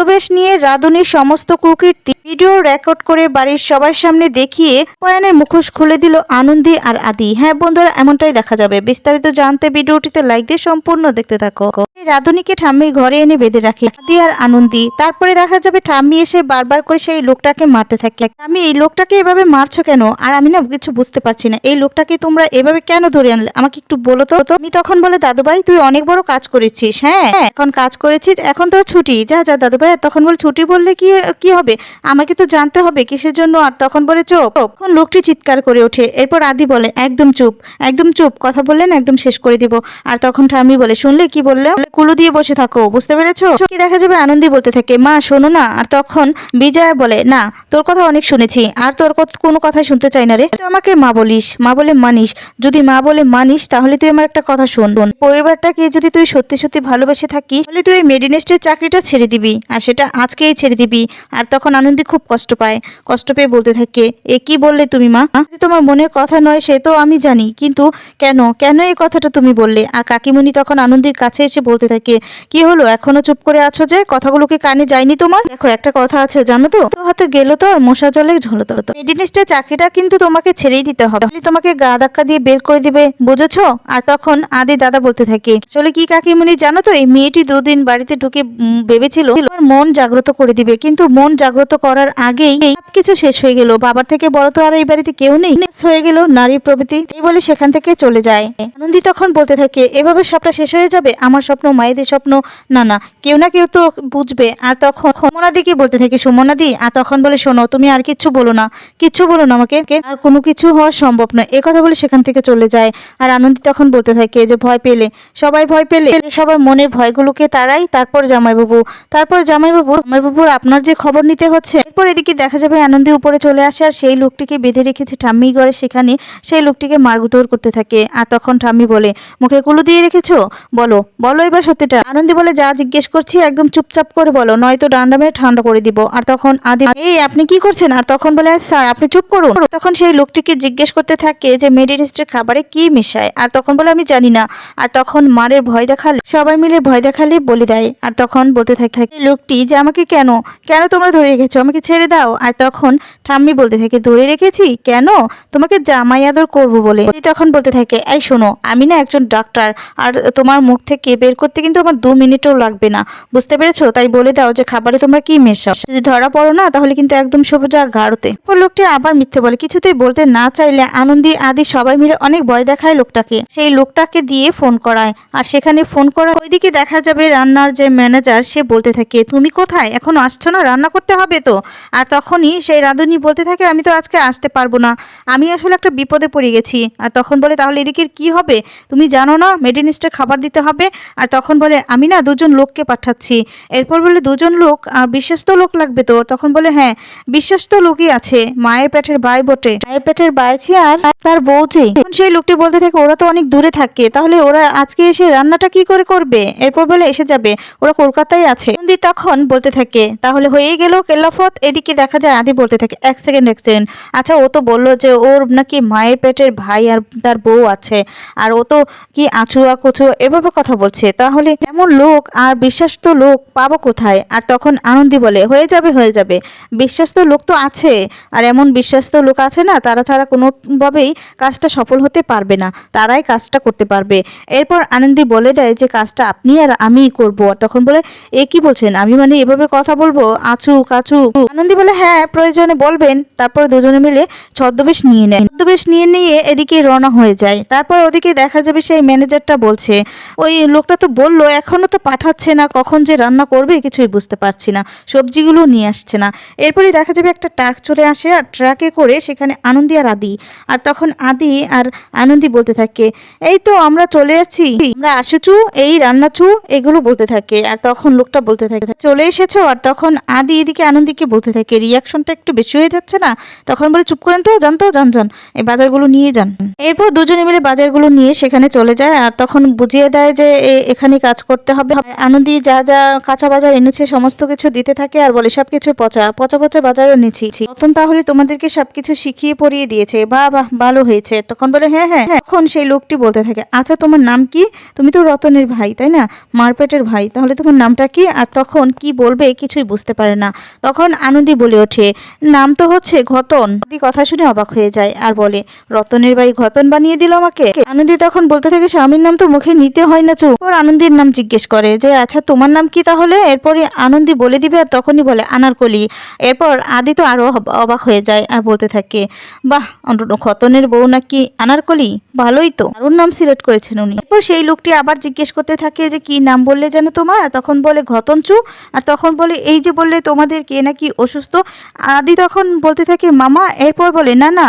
ছদ্মবেশ নিয়ে রাঁধুনির সমস্ত কুকীর্তি ভিডিও রেকর্ড করে বাড়ির সবার সামনে দেখিয়ে পয়ানের মুখোশ খুলে দিল আনন্দি আর আদি। হ্যাঁ বন্ধুরা, এমনটাই দেখা যাবে। বিস্তারিত জানতে ভিডিওটিতে লাইক দিয়ে সম্পূর্ণ দেখতে থাকো। রাধুনিকে ঠাম্মির ঘরে এনে বেঁধে রাখে আদি আর আনন্দি। তারপরে দেখা যাবে ঠাম্মি এসে বারবার করে সেই লোকটাকে মারতে থাকে। আমি এই লোকটাকে এভাবে মারছো কেন? আর আমি না কিছু বুঝতে পারছি না। এই লোকটাকে তোমরা এভাবে কেন ধরে আনলে? আমাকে একটু বলো তো। আমি তখন বলে দাদু ভাই তুই অনেক বড় কাজ করেছিস হ্যাঁ? এখন কাজ করেছিস, এখন তোর ছুটি। যা যা দাদু ভাই তখন বলে, ছুটি বললে কি কি হবে? আমাকে তো জানতে হবে কিসের জন্য আর তখন বলে চোপ। তখন লোকটি চিৎকার করে ওঠে। এরপর আদি বলে একদম চুপ একদম চুপ কথা বললেন একদম শেষ করে দিব। আর তখন ঠাম্মি বলে শুনলে কি বললে? বলে, কুলু দিয়ে বসে থাকো বুঝতে পেরেছ? কি দেখা যাবে আনন্দি বলতে থাকে মা শোনো না। আর তখন বিজয়া বলে না তোর কথা অনেক শুনেছি আর তোর কোনো কথাই শুনতে চাই না রে। তুই আমাকে মা বলিস মা বলে মানিস। যদি মা বলে মানিস তাহলে তুই আমার একটা কথা শোন। পরিবারটাকে যদি তুই সত্যি সত্যি ভালোবেসে থাকিস তাহলে তুই মেডিনেস্টের চাকরিটা ছেড়ে দিবি আর সেটা আজকেই ছেড়ে দিবি। আর তখন আনন্দি খুব কষ্ট পায়। কষ্ট পেয়ে বলতে থাকে, এ কি বললে তুমি মা? যে তোমার মনের কথা নয় সে তো আমি জানি, কিন্তু কেন? কেন এই কথাটা তুমি বললে? আর কাকিমণি তখন আনন্দির কাছে এসে বলতে থাকে, কি হলো? এখনও চুপ করে আছো যে? কথাগুলো কি কানে যায়নি তোমার? দেখো, একটা কথা আছে, জানো তো? তো হাতে গেলো তো আর মশা জলে ঝোলো তো? মেডিনিস্টের চাকরিটা কিন্তু তোমাকে ছেড়েই দিতে হবে। তোমাকে গা ধাক্কা দিয়ে বের করে দিবে, বুঝেছ? আর তখন আদি দাদা বলতে থাকে, আসলে কি কাকিমণি, জানো তো? এই মেয়েটি দুদিন বাড়িতে ঢুকে ভেবেছিল মন জাগ্রত করে দিবে, কিন্তু মন জাগ্রত করার আগেই সবকিছু শেষ হয়ে গেল। বাবার থেকে বড় তো আর এই বাড়িতে কেউ নেই। হয়ে গেল নারীর প্রভৃতি। এই বলে সেখান থেকে চলে যায়। আনন্দি তখন বলতে থাকে, এভাবে সবটা শেষ হয়ে যাবে? আমার স্বপ্ন, মায়েদের স্বপ্ন? না না, কেউ না কেউ তো বুঝবে। আর তখন সুমনাদিকে বলতে থাকে, সুমনাদি, আর তখন বলে, শোনো, তুমি আর কিচ্ছু বলো না। কিচ্ছু বলো না আমাকে। আর কোনো কিছু হওয়া সম্ভব নয়। এ কথা বলে সেখান থেকে চলে যায়। আর আনন্দি তখন বলতে থাকে যে, ভয় পেলে। সবাই ভয় পেলে সবার মনের ভয়গুলোকে তারাই, তারপর জামাইবাবু। তারপর জামাইবাবু, জামাইবাবুর আপনার যে খবর নিতে হচ্ছে এরপর এদিকে দেখা যাবে আনন্দি উপরে চলে আসে আর সেই লোকটিকে বেঁধে রেখেছে ঠাম্মি ঘরে। সেখানে সেই লোকটিকে মারগুতর করতে থাকে। আর তখন ঠাম্মি বলে, মুখে কুলু দিয়ে রেখেছো? বলো। বলো এবার সত্যিটা। আনন্দি বলে, যা জিজ্ঞেস করছি একদম চুপচাপ করে বলো, নয়তো ডান্ডা মেরে ঠান্ডা করে দিব। আর তখন আদি এই, আপনি কি করছেন? আর তখন বলে, স্যার, আপনি চুপ করুন। তখন সেই লোকটিকে জিজ্ঞেস করতে থাকে যে, মেডিটেস্টের খাবারে কি মিশায়? আর তখন বলে, আমি জানি না। আর তখন মারের ভয় দেখালে, সবাই মিলে ভয় দেখালে বলে দেয়। আর তখন বলতে থাকে লোকটি যে আমাকে কেন? কেন তোমরা ধরে রেখেছো? আমাকে ছেড়ে দাও। আর তখন ঠাম্মি বলতে থাকে, ধরে রেখেছি? কেন? তোমাকে জামাই আদর করব বলে। তখন বলতে থাকে, এই শোনো, আমি না একজন ডাক্তার, আর তোমার মুখ থেকে বের করতে কিন্তু আমার দু মিনিটও লাগবে না। বুঝতে পেরেছ? তাই বলে দাও যে খাবারে তোমরা কি মেশাও। যদি ধরা পড়ো না, তাহলে কিন্তু একদম সোজা গাড়োতে লোকটি আবার মিথ্যে বলে, কিছুতেই বলতে না চাইলে আনন্দী আদি সবাই মিলে অনেক ভয় দেখায় লোকটাকে। সেই লোকটাকে দিয়ে ফোন করায়। আর সেখানে ফোন করা ওইদিকে দেখা যাবে রান্নার যে ম্যানেজার, সে বলতে থাকে, তুমি কোথায়? এখনও আসছো না? রান্না করতে হবে তো? আর তখনই সেই রাঁধুনি বলতে থাকে, আমি তো আজকে আসতে পারব না। আমি আসলে একটা বিপদে পড়ে গেছি। আর তখন বলে, তাহলে এদিকের কি হবে? তুমি জানো না, মেডিনিস্টে খাবার দিতে হবে। আর তখন বলে, আমি না দুজন লোককে পাঠাচ্ছি। এরপর বলে, দুজন লোক? আর বিশ্বস্ত লোক লাগবে তো? তখন বলে হ্যাঁ বিশ্বস্ত লোকই আছে, মায়ের পেটের বাই বটে। মায়ের পেটের বাইছি আর তার বউজি তখন সেই লোকটি বলতে থাকে, ওরা তো অনেক দূরে থাকে, তাহলে ওরা আজকে এসে রান্নাটা কি করে করবে? এরপর বলে, এসে যাবে, ওরা কলকাতায় আছে। তখন বলতে থাকে, তাহলে হয়ে গেল কেল্লাফত এদিকে দেখা যায় আদি বলতে থাকে, এক সেকেন্ড এক সেকেন্ড আচ্ছা ও তো বলল যে ওর নাকি মায়ের পেটের ভাই আর তার বউ আছে, আর ও তো কি আছুয়া কুচু এভাবে কথা বলছে। তাহলে এমন লোক আর বিশ্বস্ত লোক পাবো কোথায়? আর তখন আনন্দি বলে, হয়ে যাবে হয়ে যাবে। বিশ্বস্ত লোক তো আছে, আর এমন বিশ্বস্ত লোক আছে না, তারা ছাড়া কোনোভাবেই কাজটা সফল হতে পারবে না। তারাই কাজটা করতে পারবে। এরপর আনন্দি বলে দেয় যে, কাজটা আপনি আর আমিই করব। তখন বলে, এ কি বলছেন? আমি মানে এভাবে কথা বলব? আচু, কাচু? আনন্দি বলে হ্যাঁ প্রয়োজনে বলবেন। তারপর দুজনে মিলে ছদ্মবেশ নিয়ে নেয়। ছদ্মবেশ নিয়ে নিয়ে এদিকে রওনা হয়ে যায়। তারপর ওদিকে দেখা যাবে সেই ম্যানেজারটা বলছে, ওই লোকটা তো বলল, এখনও তো পাঠাচ্ছে না, কখন যে রান্না করবে কিছুই বুঝতে পারছি না, সবজিগুলো নিয়ে আসছে না। এরপরে দেখা যাবে একটা ট্রাক চলে আসে আর ট্রাকে করে সেখানে আনন্দি আর আদি। আর তখন আদি আর আনন্দি বলতে থাকে, এই তো আমরা চলে আসছি আমরা আসেছু, এই রান্নাচু, এগুলো বলতে থাকে। আর তখন লোকটা বলতে থাকে, চলে এসেছ? আর তখন আদি এদিকে আনন্দিকে বলতে থাকে রিয়াকশনটা একটু বেশি হয়ে যাচ্ছে না? তখন বলে, চুপ করেন তো জান তো, যান যান। এই বাজারগুলো নিয়ে যান। এরপর দুজনে মিলে বাজারগুলো নিয়ে সেখানে চলে যায় আর তখন বুঝিয়ে দেয় যে এখানে কাজ করতে হবে। আনন্দি যা যা কাঁচা বাজার এনেছে, সমস্ত কিছু দিতে থাকে আর বলে, সবকিছু পচা পচা পচা বাজারও নিচ্ছি। তখন তাহলে তোমাদেরকে সবকিছু শিখিয়ে পড়িয়ে দিয়েছে। বাহ বাহ, ভালো হয়েছে। তখন বলে হ্যাঁ হ্যাঁ হ্যাঁ। তখন সেই লোকটি বলতে থাকে আচ্ছা তোমার নাম কি? তুমি তো রতনের ভাই, তাই না? মারপেটের ভাই। তাহলে তোমার নামটা কি? আর তখন কি বলবে কিছুই বুঝতে পারে না। তখন আনন্দি বলে ওঠে, নাম তো হচ্ছে ঘতন। আনন্দি কথা শুনে অবাক হয়ে যায় আর বলে, রতনের ভাই ঘতন বানিয়ে দিল আমাকে? আনন্দি তখন বলতে থাকে, স্বামীর নাম তো মুখে নিতে হয় না চুপ। ওর আনন্দির নাম জিজ্ঞেস করে, যে আচ্ছা তোমার নাম কি তাহলে? এরপরে আনন্দি বলে দিবে আর তখনই বলে, আনারকলি। এরপর আদি তো আরও অবাক হয়ে যায় আর বলতে থাকে, বাহ খতনের বউ নাকি আনারকলি? ভালোই তো। আর নাম সিলেক্ট করেছেন উনি। এরপর সেই লোকটি আবার জিজ্ঞেস করতে থাকে, যে কি নাম বললে যেন তোমার? তখন বলে, ঘতন ঘতনচু আর তখন বলে, এই যে বললে তোমাদের কে নাকি অসুস্থ। আদি তখন বলতে থাকে, মামা, এরপর বলে, না না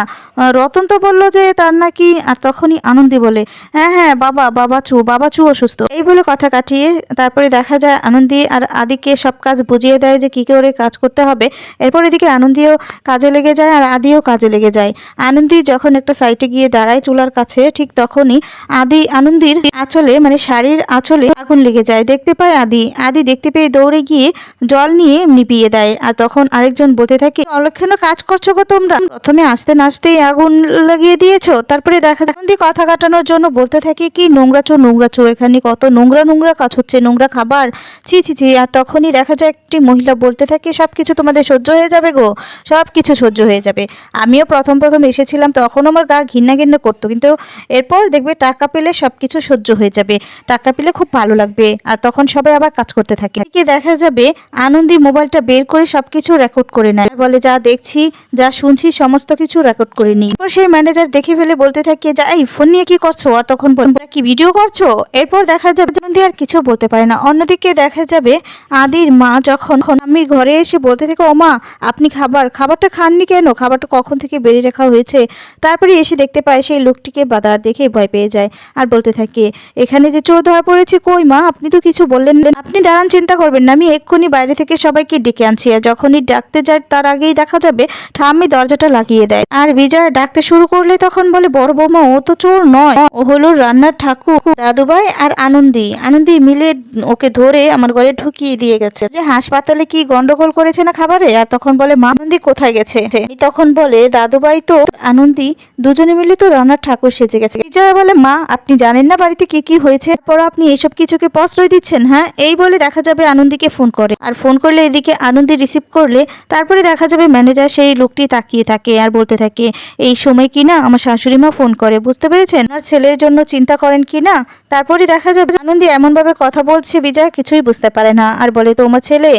রতন তো বলল যে তার নাকি, আর তখনই আনন্দি বলে হ্যাঁ হ্যাঁ বাবা বাবা চু বাবা চু অসুস্থ। এই বলে কথা কাটিয়ে তারপরে দেখা যায় আনন্দি আর আদিকে সব কাজ বুঝিয়ে দেয় যে কি করে কাজ করতে হবে। এরপর এদিকে আনন্দিও কাজে লেগে যায় আর আদিও কাজে লেগে যায়। আনন্দি যখন একটা সাইটে গিয়ে দাঁড়ায় চুলার কাছে, ঠিক তখনই আদি, আনন্দির আঁচলে মানে শাড়ির আঁচলে আগুন লেগে যায়। দেখতে পায় আদি আদি দেখতে পেয়ে দৌড়ে গিয়ে জল নিয়ে নিপিয়ে দেয়। আর আরেকজন বলতে থাকে, অলক্ষণ কাজ করছ গো তোমরা? প্রথমে আসতে নাচতেই আগুন লাগিয়ে দিয়েছ। তারপরে দেখা যায় আনন্দি কথা কাটানোর জন্য বলতে থাকে কি, নোংরা চো নোংরা চো, এখানে কত নোংরা নোংরা কাজ হচ্ছে, নোংরা খাবার। ছি ছি ছি, আর তখনই দেখা যায় একটি মহিলা বলতে থাকে সব কিছু তোমাদের সহ্য হয়ে যাবে গো সব কিছু সহ্য হয়ে যাবে। আমিও প্রথম প্রথম এসেছিলাম, তখন আমার গা ঘিন্না ঘিন্না করতো, কিন্তু এরপর দেখবে টাকা পেলে সব কিছু সহ্য হয়ে যাবে, টাকা পেলে খুব ভালো লাগবে, আর তখন সবাই আবার কাজ করতে থাকে। দেখা যাবে, আনন্দি মোবাইলটা বের করে সবকিছু রেকর্ড করে নেয়। বলে যা দেখছি, যা শুনছি, সমস্ত কিছু রেকর্ড করে নিই। সেই ম্যানেজার দেখে ফেলে বলতে থাকে, যা, এই ফোন নিয়ে কি করছ? আর তখন কি ভিডিও করছ? এরপর দেখা যাবে আনন্দি আর কিছু বলতে পারে না। অন্যদিকে দেখা যাবে আদির মা যখন আমি ঘরে এসে বলতে থাকে, ও মা, আপনি খাবার, খাবারটা খাননি কেন? খাবারটা কখন থেকে বেরিয়ে রাখা হয়েছে? তারপরে এসে দেখতে পায় সেই লোকটিকে বাদার দেখে ভয় পেয়ে যায় আর বলতে থাকে, এখানে যে চোর ধরা পড়েছে কই মা? আপনি তো কিছু বললেন আপনি দাঁড়ান, চিন্তা করবেন না। আমি এক্ষুনি বাইরে থেকে সবাইকে ডেকে আনছি আর যখনই ডাকতে যায়, তার আগেই দেখা যাবে ঠাম্মি দরজাটা লাগিয়ে দেয়। আর বিজয় ডাকতে শুরু করলে তখন বলে, বড় বৌমা, ও তো চোর নয়। ও হলো রান্নার ঠাকুর, দাদুভাই আর আনন্দি। আনন্দি মিলে ওকে ধরে আমার ঘরে ঢুকিয়ে দিয়ে গেছে। যে হাসপাতালে কি গন্ডগোল করেছে না খাবারে? আর তখন বলে, মা, আনন্দি কোথায় গেছে? তখন বলে, দাদুভাই তো আনন্দি, দুজনে মিলে তো রান্নার ঠাকুর সেজে গেছে। বিজয় বলে, মা, আপনি জানেন না বাড়িতে কি কি হয়েছে? পর আপনি এসব কিছুকে প্রশ্রয় দিচ্ছেন হ্যাঁ? এই বলে দেখা যাবে আনন্দিকে ফোন করে। আর ফোন করলে এদিকে আনন্দি রিসিভ করলে তারপরে দেখা যাবে ম্যানেজার সেই লোকটি তাকিয়ে থাকে আর বলতে থাকে, এই সময় কি না আমার শাশুড়ি মা ফোন করে, বুঝতে পেরেছেন? আর ছেলের জন্য চিন্তা করেন কি না? তারপরে দেখা যাবে আনন্দি এমনভাবে কথা বলছে বিজয় কিছুই বুঝতে পারে না আর বলে, তোমার ছেলে?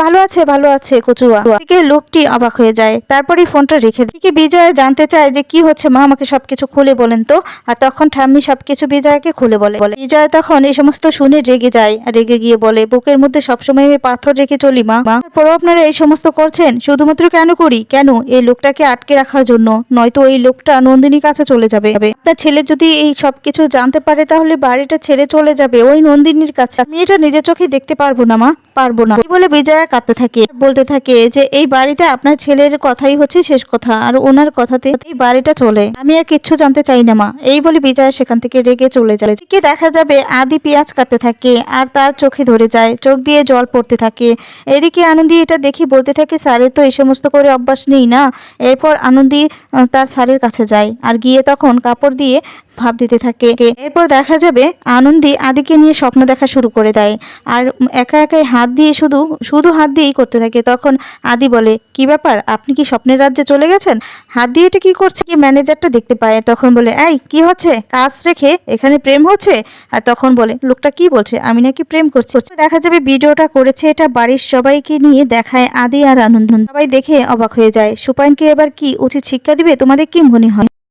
ভালো আছে ভালো আছে, কচুয়া। এদিকে লোকটি অবাক হয়ে যায়। তারপরে ফোনটা রেখে এদিকে বিজয় জানতে চায় যে, কি হচ্ছে মা? আমাকে সবকিছু খুলে বলেন তো? আর তখন ঠাম্মি সবকিছু বিজয়কে খুলে বলে। বলে, বিজয় তখন এই সমস্ত শুনে রেগে যায় রেগে গিয়ে বলে, বুকের মধ্যে সবসময় পাথর রেখে চলি মা মা। তারপরও আপনারা এই সমস্ত করছেন? শুধুমাত্র কেন করি? কেন? এই লোকটাকে আটকে রাখার জন্য। নয়তো এই লোকটা নন্দিনীর কাছে চলে যাবে। আপনার ছেলে যদি এই সব কিছু জানতে পারে, তাহলে বাড়িটা ছেড়ে চলে যাবে ওই নন্দিনীর কাছে। আমি এটা নিজের চোখে দেখতে পারব না, মা। পারব না। বলে বিজয়া কাঁদতে থাকে। বলতে থাকে যে, এই বাড়িতে আপনার ছেলের কথাই হচ্ছে শেষ কথা, আর ওনার কথাতে এই বাড়িটা চলে। আমি আর কিচ্ছু জানতে চাই না, মা। এই বলে বিজয়া সেখান থেকে রেগে চলে যায়। এদিকে দেখা যাবে আদি পেঁয়াজ কাটতে থাকে, আর তার চোখে ধরে যায়। চোখ দিয়ে জল পড়তে থাকে। এদিকে আনন্দি এটা দেখি বলতে থাকে, স্যারের তো এই সমস্ত করে অভ্যাস নেই না? এরপর আনন্দি তার স্যারের কাছে যায়। আর গিয়ে তখন কাপড় দিয়ে ভাব দিতে থাকে। এরপর দেখা যাবে আনন্দী আদিকে নিয়ে স্বপ্ন দেখা শুরু করে দেয়। আর একা একাই হাত দিয়ে শুধু শুধু হাত দিয়েই করতে থাকে। তখন আদি বলে, কি ব্যাপার? আপনি কি স্বপ্নের রাজ্যে চলে গেছেন? হাত দিয়ে এটা কি করছে কি ম্যানেজারটা দেখতে পায়। তখন বলে, এই, কি হচ্ছে? কাজ রেখে এখানে প্রেম হচ্ছে? আর তখন বলে, লোকটা কি বলছে? আমি নাকি প্রেম করছি। দেখা যাবে ভিডিওটা করেছে এটা বাড়ির সবাইকে নিয়ে দেখায় আদি আর আনন্দ। সবাই দেখে অবাক হয়ে যায়। সুপাইনকে এবার কি উচিত শিক্ষা দিবে? তোমাদের কি মনে হয়?